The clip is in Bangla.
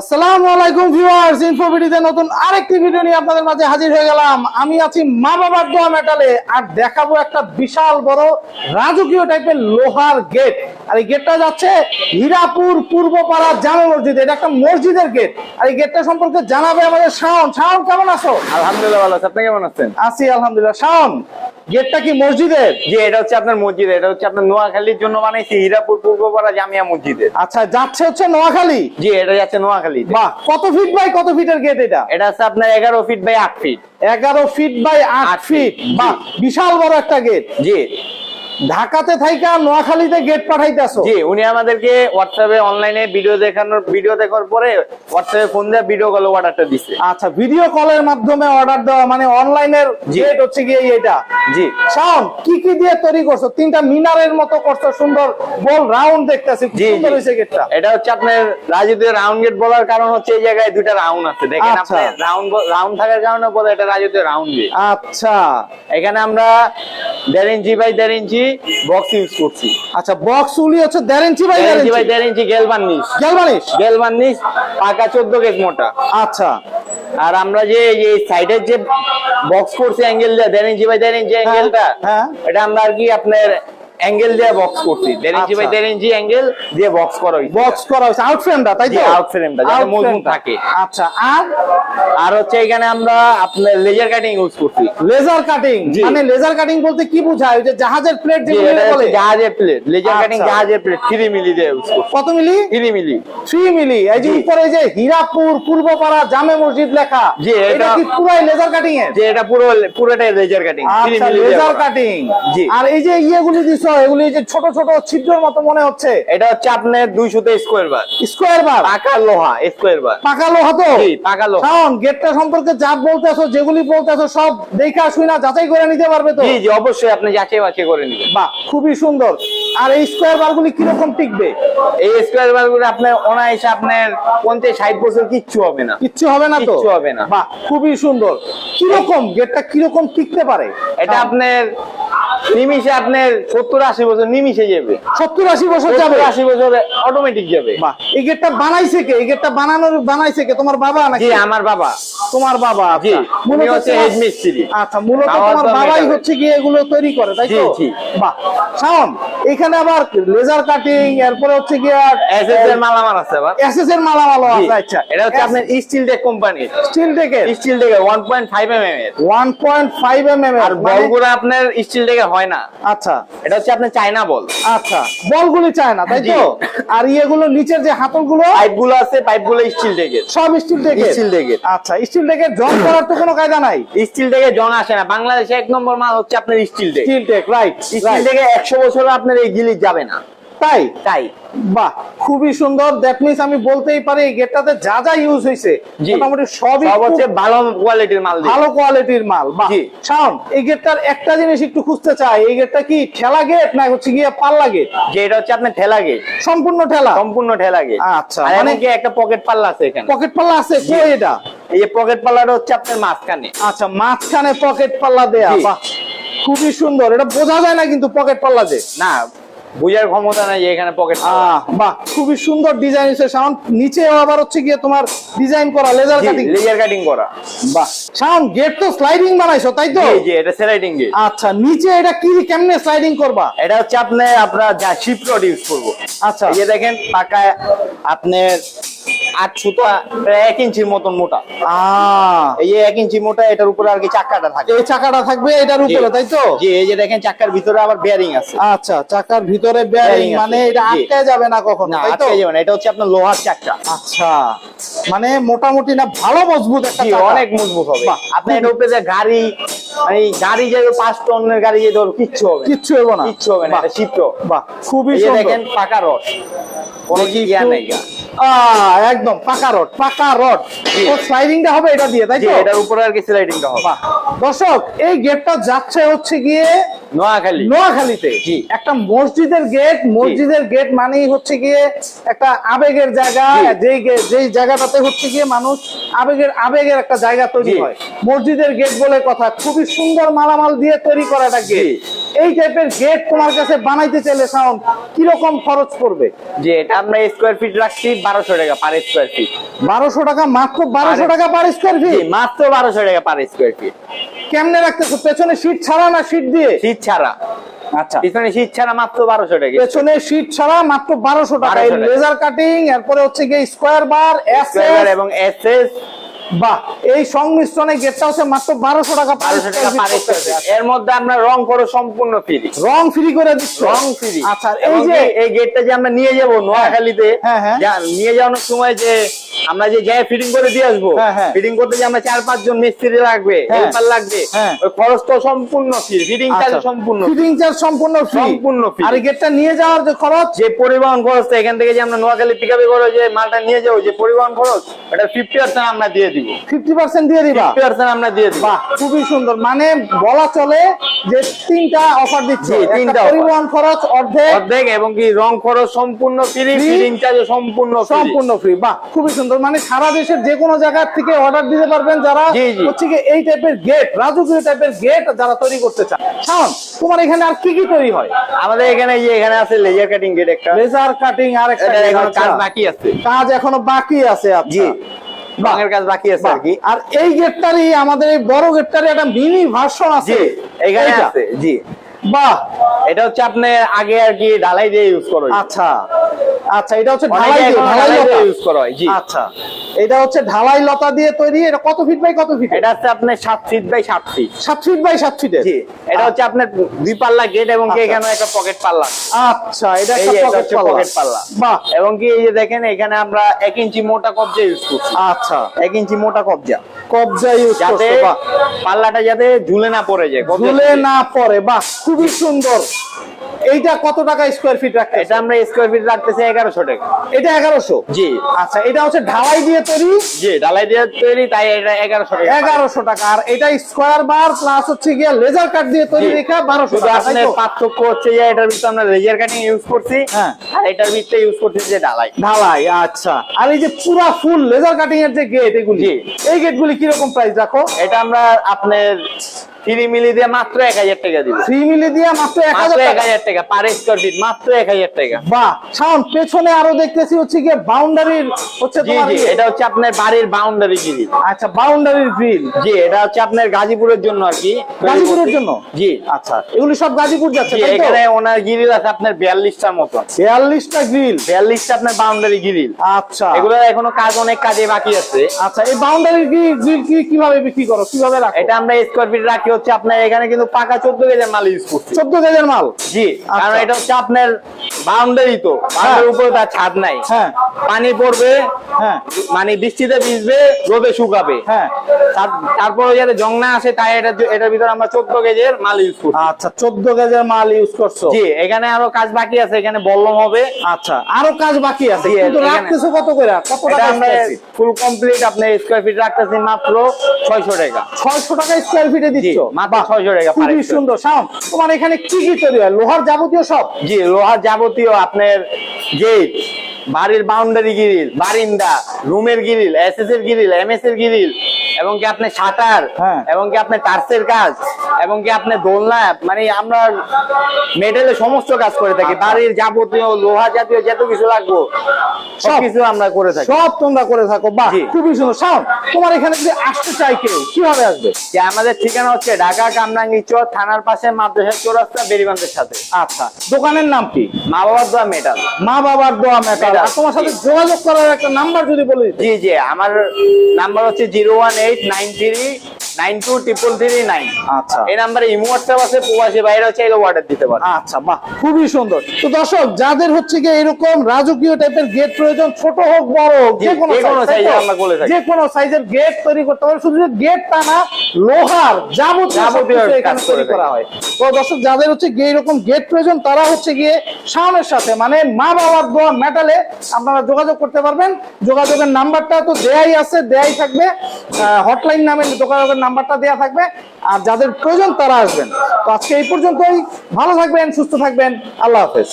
আসসালামু আলাইকুম ভিউয়ার্স নতুন আরেকটি ভিডিও নিয়ে আপনাদের মাঝে হাজির হয়ে গেলাম। আমি আছি মা বাবার দোয়া মেটালে আর দেখাবো একটা বিশাল বড় রাজকীয় টাইপের লোহার গেট আর এই গেটটা যাচ্ছে হীরাপুর পূর্বপাড়া জামে মসজিদ। এটা একটা মসজিদের গেট আর এই গেটটা সম্পর্কে জানাবে আমাদের শাওন। শাওন কেমন আছো? আলহামদুলিল্লাহ ভালো আছে। আপনি কেমন আছেন? আছি আলহামদুলিল্লাহ। শাওন গেটটা কি মসজিদের? জি এটা হচ্ছে আপনার মসজিদ এটা হচ্ছে আপনার নোয়াখালীর জন্য বানাইছি হীরাপুর পূর্বপাড়া জামিয়া মসজিদে আচ্ছা যাচ্ছে হচ্ছে নোয়াখালী? জি এটা যাচ্ছে নোয়াখালী বাহ কত ফিট বাই কত ফিটের গেট এটা? এটা হচ্ছে আপনার এগারো ফিট বাই আট ফিট এগারো ফিট বাই আট আট ফিট বাহ বিশাল বড় একটা গেট জি। ঢাকাতে থাইকা নোয়াখালীতে গেট পাঠাইতেছো? জি উনি আমাদেরকে হোয়াটসঅ্যাপে অনলাইনে ভিডিও দেখানোর ভিডিও দেখার পরে হোয়াটসঅ্যাপে ফোন দিয়ে ভিডিও কল অর্ডারটা দিছে। আচ্ছা ভিডিও কলের মাধ্যমে অর্ডার দেওয়া মানে অনলাইনের গেট হচ্ছে গিয়ে এটা জি। শাওন কি কি দিয়ে তৈরি করছ? তিনটা মিনারের মতো করছ সুন্দর গোল রাউন্ড দেখতেছি সুন্দর জি। হয়েছে গেটটা এটা হচ্ছে আপনার রাজুদের রাউন্ড গেট বলার কারণ হচ্ছে এই জায়গায় দুইটা রাউন্ড আছে। দেখেন। আপনি রাউন্ড রাউন্ড থাকার কারণে বলে এটা রাজুদের রাউন্ড গেট আচ্ছা। এখানে আমরা দেড় ইঞ্চি বাই দেড় ইঞ্চি বক্স ইউজ করছি। আচ্ছা বক্স উলি হচ্ছে দেড় ইঞ্চি বাই দেড় দেড় ইঞ্চি বাই দেড় ইঞ্চি গেল বার্নিশ গেল বানিশ গেল বার্নিশ পাকা চোদ্দ গেজ মোটা। আচ্ছা। আর আমরা যে এই সাইডের যে বক্স করছি অ্যাঙ্গেল দেড় ইঞ্চি বাই দেড় ইঞ্চি অ্যাঙ্গেলটা হ্যাঁ। এটা আমরা আর কি আপনার অ্যাঙ্গেল দিয়ে বক্স করছি। দেড় ইঞ্চি বাই আচ্ছা। দেড় ইঞ্চি অ্যাঙ্গেল দিয়ে বক্স করা হয়েছে। বক্স করা হয়েছে। আউট ফ্রেমটা তাই তো? out frame টা, যাতে মজবুত থাকে। আচ্ছা আর? আর হচ্ছে এখানে আমরা আপনার লেজার কাটিং ইউজ করছি। লেজার কাটিং মানে লেজার কাটিং বলতে কি বোঝায়? ওই যে জাহাজের প্লেট যেগুলো বলে? জাহাজের প্লেট লেজার কাটিং। জাহাজের প্লেট থ্রি মিলি দিয়ে ইউজ করছি। কত মিলি থ্রি মিলি থ্রি মিলি এই যে উপরে যে হীরাপুর পূর্বপাড়া জামে মসজিদ লেখা জি, এটা কি পুরাই লেজার কাটিং এর যে এটা পুরো পুরোটাই লেজার কাটিং থ্রি আচ্ছা মিলি লেজার কাটিং জি। আর এই যে ইয়েগুলি দিছো এগুলি যে ছোট ছোট ছিদ্রের মতো মনে হচ্ছে। এটা হচ্ছে আপনার দুইশোতে স্কোয়ার বার স্কোয়ার বার পাকা লোহা স্কোয়ার বার পাকা লোহা তো? পাকা লোহা। কারণ গেটটা সম্পর্কে যা বলতেছো যেগুলি বলতেছো সব দেখা শুনা যাচাই করে নিতে পারবে তো? জি জি অবশ্যই আপনি যাচাই বাছাই করে নেবেন। বাহ খুবই সুন্দর। আর এই স্কোয়ার বারগুলি কীরকম টিকবে? এই স্কোয়ার বারগুলো আপনার অনায়াসে আপনার পঞ্চাশ ষাট বছর কিচ্ছু হবে না। কিচ্ছু হবে না তো? কিচ্ছু হবে না। বাহ খুবই সুন্দর। কীরকম? গেটটা কীরকম টিকতে পারে? এটা আপনার নিমিশে আপনার সত্তর আশি বছর নিমিশে যাবে। সত্তর আশি বছর যাবে? আশি বছর অটোমেটিক যাবে। এই গেটটা বানাইছে কে? এই গেটটা বানানোর বানাইছে কে? তোমার বাবা নাকি? আমার বাবা। তোমার বাবা জি, আচ্ছা। মূলত হচ্ছে তোমার- মিস্ত্রি। আচ্ছা মূলত তোমার বাবাই হচ্ছে গিয়ে এগুলো তৈরি করে তাই তো? জি। বাহ। শাওন এখানে আবার লেজার কাটিং এরপরে হচ্ছে গিয়ে এসএস এর মালামাল আছে আবার। এসএস এর মালামাল আছে আচ্ছা। এটা হচ্ছে আপনার স্টিল টেক কোম্পানি স্টিল টেকের steel টেকের one point five M M এর। 1.5 এমএম আর বলগুলো আপনার স্টিল টেকের হয় না। আচ্ছা। এটা হচ্ছে আপনার চায়না বল। আচ্ছা। বলগুলি চায়না তাই তো? আর ইয়েগুলো নিচের যে হাতলগুলো? পাইপগুলো আছে পাইপগুলো স্টিল টেকের সব স্টিল থেকে স্টিল টেকের আচ্ছা স্টিল টেকের জং করার তো কোনো কায়দা নাই? স্টিল থেকে জন আসে না। বাংলাদেশে এক নম্বর মাল হচ্ছে আপনার স্টিল থেকে স্টিল টেক রাইট স্টিল থেকে একশো বছর আপনার এই গিলি যাবে না। তাই? তাই। বাহ খুবই সুন্দর। দ্যাট মিন্স আমি বলতেই পারি এই গেটটাতে যা যা ইউজ হয়েছে মোটামুটি সবই হচ্ছে ভালো কোয়ালিটির মাল ভালো কোয়ালিটির মাল। বাহ এই গেটটার একটা জিনিস একটু খুঁজতে চাই। এই গেটটা কি ঠেলা গেট না হচ্ছে গিয়ে পাল্লা গেট? যে এটা হচ্ছে আপনার ঠেলা গেট। সম্পূর্ণ ঠেলা? সম্পূর্ণ ঠেলা গেট। আচ্ছা, মানে- এমনকি একটা পকেট পাল্লা আছে এখানে। পকেট পাল্লা আছে? কই এটা? এই পকেট পাল্লাটা হচ্ছে আপনার মাঝখানে। আচ্ছা মাঝখানে পকেট পাল্লা দেয়া। বাহ খুবই সুন্দর। এটা বোঝা যায় না কিন্তু পকেট পাল্লা যে না বুঝার ক্ষমতা নাই এখানে পকেট আহ বাহ খুবই সুন্দর ডিজাইন হয়েছে। সাউন্ড নিচে আবার হচ্ছে গিয়ে তোমার ডিজাইন করা লেজার কাটিং লেজার কাটিং করা। বাহ সাউন্ড গেট তো স্লাইডিং বানাইছো তাই তো? জি জি এটা স্লাইডিং গেট আচ্ছা নিচে এটা কি কেমনে স্লাইডিং করবা? এটা হচ্ছে আপনি আপনারা যা শিপ রড ইউজ করব। আচ্ছা। এই দেখেন পাকা আপনার আট সুতা এক ইঞ্চির মতন মোটা। এই এক ইঞ্চি মোটা এটার উপরে আর কি চাকাটা থাকে। এই চাকাটা থাকবে এটার উপরে তাই তো? জি এই যে দেখেন চাকার ভিতরে আবার বেয়ারিং আছে। আচ্ছা চাকার ভিতরে বেয়ারিং মানে এটা। আটকে যাবে না কখনো না আটকে যাবে না এটা হচ্ছে আপনার লোহার চাকা আচ্ছা মানে মোটামুটি না ভালো মজবুত একটা অনেক মজবুত হবে। বাহ। আপনি এটা উপরে যে গাড়ি মানে গাড়ি যে পাঁচ টনের গাড়ি যে ধরো কিচ্ছু হবে কিচ্ছু হইব না। কিচ্ছু হবে না বাহ, এটা শিপ্র বাহ খুবই সুন্দর। দেখেন পাকা রড কোনো ইয়া একটু- নেই একদম পাকা রড পাকা রড। স্লাইডিংটা হবে এটা দিয়ে তাই তো? এটার উপরে আর কি স্লাইডিংটা হবে। দর্শক এই গেটটা যাচ্ছে হচ্ছে গিয়ে নোয়াখালী। নোয়াখালীতে? একটা মসজিদের গেট মসজিদের গেট মানেই হচ্ছে গিয়ে একটা আবেগের জায়গা। যেই যেই জায়গাটাতে হচ্ছে গিয়ে মানুষ আবেগের আবেগের একটা জায়গা তৈরি হয়। মসজিদের গেট বলে কথা। খুবই সুন্দর মালামাল দিয়ে তৈরি করা একটা গেট এই টাইপের গেট তোমার কাছে বানাইতে চাইলে সাউন্ড কীরকম খরচ পড়বে? যে এটা আমরা স্কোয়ার ফিট রাখছি বারোশো টাকা পার স্কোয়ার ফিট বারোশো টাকা মাত্র বারোশো টাকা পার স্কোয়ার ফিট মাত্র বারোশো টাকা পার স্কোয়ার ফিট কেমনে রাখতেছো? পেছনে শীট ছাড়া না শীট দিয়ে? ছাড়া। আচ্ছা। পিছনে শীত ছাড়া মাত্র বারোশো টাকা। পেছনে শীট ছাড়া মাত্র বারোশো টাকা। লেজার কাটিং এরপরে হচ্ছে গিয়ে স্কোয়ার বার Square এবং এসএস বাহ এই সংমিশ্রণে গেটটা হচ্ছে মাত্র বারোশো টাকা বারোশো টাকা এর মধ্যে আমরা রং করো সম্পূর্ণ ফ্রি রং ফ্রি করে দিচ্ছ। রং ফ্রি আচ্ছা এই যে এই গেটটা যে আমরা নিয়ে যাব নোয়াখালীতে হ্যাঁ, হ্যাঁ। নিয়ে যাওয়ার সময় যে আমরা যে যাই ফিটিং করে দিয়ে আসব হ্যাঁ, হ্যাঁ। ফিটিং করতে যে আমরা চার পাঁচ জন মিস্ত্রি লাগবে হ্যাঁ। হেল্পার লাগবে হ্যাঁ। ওই খরচ তো সম্পূর্ণ ফ্রি ফিটিং চার্জ সম্পূর্ণ ফিটিং চার্জ সম্পূর্ণ ফ্রি সম্পূর্ণ free। আর গেটটা নিয়ে যাওয়ার যে খরচ? যে পরিবহন খরচ এখান থেকে যে আমরা নোয়াখালী পিক আপে করে যে মালটা নিয়ে যাব যে পরিবহন খরচ এটা ফিফটি পার্সেন্ট আমরা দিয়ে দিব। ফিফটি পার্সেন্ট দিয়ে দিবা? ফিফটি পার্সেন্ট আমরা দিয়ে দিব। বাহ খুবই সুন্দর। মানে বলা চলে যে তিনটা অফার দিচ্ছে। তিনটা পরিবহন খরচ অর্ধেক। অর্ধেক এবং কি রং খরচ সম্পূর্ণ ফ্রি। ফিটিং চার্জ সম্পূর্ণ সম্পূর্ণ ফ্রি বাহ খুবই সুন্দর মানে সারা দেশের যে কোনো জায়গা থেকে অর্ডার দিতে পারবেন যারা। হচ্ছে কি এই টাইপের গেট রাজকীয় টাইপের গেট যারা তৈরি করতে চান শাওন তোমার এখানে আর কি কি তৈরি হয়? আমাদের এখানে এই যে এখানে আছে লেজার কাটিং গেট একটা। লেজার কাটিং আর একটা। কাজ বাকি আছে। কাজ এখনও বাকি আছে আচ্ছা। জি। রঙের কাজ বাকি আছে আর কি। আর এই গেটটারই আমাদের এই বড় গেটটারই একটা মিনি ভার্সন আছে। জি এখানে আছে জি। বাহ। এটা হচ্ছে আপনি আগে আর কি ঢালাই দিয়ে ইউজ করো আচ্ছা। আচ্ছা এটা হচ্ছে ঢালাই ইউজ করা হয় জি। আচ্ছা। এটা হচ্ছে ঢালাই লতা দিয়ে তৈরি এটা কত ফিট বাই কত ফিট এটা হচ্ছে আপনার সাত ফিট বাই সাত ফিট সাত ফিট বাই সাত ফিটের এটা হচ্ছে আপনার দুই পাল্লা গেট এবং কি আচ্ছা। এখানে একটা পকেট পাল্লা। আচ্ছা এটা একটা পকেট পাল্লা। পকেট পাল্লা। বাহ। এবং কি এই যে দেখেন এখানে আমরা এক ইঞ্চি মোটা কবজা ইউজ করছি। আচ্ছা। এক ইঞ্চি মোটা কবজা। কবজা ইউজ বাহ। পাল্লাটা যাতে ঝুলে না পড়ে যায় ঝুলে না পড়ে বাহ খুবই সুন্দর। এইটা কত টাকা স্কোয়ার ফিট রাখতে এটা আমরা স্কোয়ার ফিট রাখতেছি এগারোশো টাকা। এটা এগারোশো? জি। আচ্ছা এটা হচ্ছে ঢালাই দিয়ে তৈরি? জি ঢালাই দিয়ে তৈরি তাই এটা এগারোশো টাকা এগারোশো টাকা। আর এটা স্কোয়ার বার প্লাস হচ্ছে গিয়ে লেজার কাট দিয়ে তৈরি রেখা বারোশো শুধু টাকা আপনার পার্থক্য হচ্ছে যে এটার ভিতরে আমরা লেজার কাটিং ইউজ করছি হ্যাঁ। আর এটার ভিতরে ইউজ করছি যে ঢালাই। ঢালাই আচ্ছা। আর এই যে পুরা ফুল লেজার কাটিং এর যে গেট এগুলি। এই গেটগুলি প্রাইস রাখো এটা আমরা আপনার থ্রি মিলি দিয়ে মাত্র এক হাজার টাকা দিব। থ্রি মিলি দিয়ে মাত্র এক হাজার টাকা? পার স্কোয়ার ফিট মাত্র এক হাজার টাকা। পেছনে আরও দেখতেছি হচ্ছে গিয়ে বাউন্ডারির হচ্ছে তোমার ইয়ে। এটা হচ্ছে আপনার বাড়ির বাউন্ডারি গিরি আচ্ছা বাউন্ডারির গ্রিল জি এটা হচ্ছে আপনার গাজীপুরের জন্য আর কি। গাজীপুরের জন্য? জি। আচ্ছা এগুলি সব গাজীপুর যাচ্ছে এখানে ওনার গিরিল আছে আপনার বিয়াল্লিশটার মতো বিয়াল্লিশটা গ্রিল বিয়াল্লিশটা আপনার বাউন্ডারি গিরিল আচ্ছা। এগুলো এখনও কাজ অনেক কাজে বাকি আছে। আচ্ছা এই বাউন্ডারির গ্রিল কি কীভাবে বিক্রি করো? কীভাবে রাখো? এটা আমরা স্কোয়ার ফিট রাখি হচ্ছে আপনার এখানে কিন্তু পাকা চোদ্দ কেজির মাল ইউজ করছে চোদ্দ কেজের মাল জি কারণ আচ্ছা। এটা হচ্ছে আপনার বাউন্ডারি তো বাউন্ডারির উপরে তার ছাদ নাই। হ্যাঁ। পানি পড়বে হ্যাঁ। মানে বৃষ্টিতে ভিজবে রোদে শুকাবে। হ্যাঁ। তার- তারপরে যাতে জং না আসে তাই এটা এটার ভিতরে আমরা চোদ্দ কেজির মাল ইউজ করছি। আচ্ছা চোদ্দ কেজের মাল ইউজ করছ। জি এখানে আরও কাজ বাকি আছে এখানে বল্লম হবে। আচ্ছা আরও কাজ বাকি আছে কিন্তু রাখতেছো কত করে? কতটা টাকা আমরা ফুল কমপ্লিট আপনি স্কোয়ার ফিট রাখতেছি মাত্র ছয়শো টাকা। ছয়শো টাকা স্কোয়ার ফিটে দিচ্ছ? মাত্র 600 টাকা খুবই। সুন্দর। শাওন তোমার এখানে কি কি তৈরি হয়? লোহার যাবতীয় সব? জি লোহার যাবতীয় আপনার গেট বাড়ির বাউন্ডারি গিরিল বারিন্দা রুমের গিরিল এস এস এর গিরিল এম এস এর গিরিল এবং কি আপনার শাটার হ্যাঁ। এবং কি আপনার টার্সের কাজ এবং কি আপনার দোলনা মানে আমরা মেটেলের সমস্ত কাজ করে থাকি আচ্ছা। বাড়ির যাবতীয় লোহা জাতীয় যত কিছু লাগবো সব। সব। কিছু আমরা করে থাকি। সব তোমরা করে থাকো বাহ খুবই সুন্দর। শাওন তোমার এখানে যদি আসতে চাই কেউ কীভাবে আসবে? যে আমাদের ঠিকানা হচ্ছে ঢাকা কামরাঙ্গি চর থানার পাশে মাদ্রাসা চৌরাস্তা বেরিবান্ধের সাথে। আচ্ছা দোকানের নাম কি? মা বাবার দোয়া মেটাল। মা বাবার দোয়া মেটাল। মেটাল। আর তোমার সাথে যোগাযোগ করার একটা নাম্বার যদি বলে জি জি আমার নাম্বার হচ্ছে zero one eight nine three nine two triple three nine. আচ্ছা। এই নাম্বারে ইমো হোয়াটসঅ্যাপ আছে প্রবাসী বাইরে চাইলে অর্ডার দিতে পারে। আচ্ছা বাহ খুবই সুন্দর। তো দর্শক যাদের হচ্ছে গিয়ে এরকম রাজকীয় টাইপের গেট প্রয়োজন ছোট হোক বড় হোক যে কোনো যে কোনো size, তাই size তো? এর আমরা বলে থাকি। যে কোনো সাইজের গেট তৈরি করতে পারে শুধু গেট টা না লোহার যাবতীয় যাবতীয় এখানে কাজ তৈরি করা হয়। তো দর্শক যাদের হচ্ছে গিয়ে এরকম গেট প্রয়োজন তারা হচ্ছে গিয়ে শাওনের সাথে মানে মা বাবার দোয়া মেটালে আপনারা যোগাযোগ করতে পারবেন। যোগাযোগের নাম্বারটা তো দেয়াই আছে দেয়াই থাকবে। হটলাইন নামে যোগাযোগের নাম্বারটা দেওয়া থাকবে আর যাদের প্রয়োজন তারা আসবেন। তো আজকে এই পর্যন্তই। ভালো থাকবেন, সুস্থ থাকবেন। আল্লাহ হাফেজ।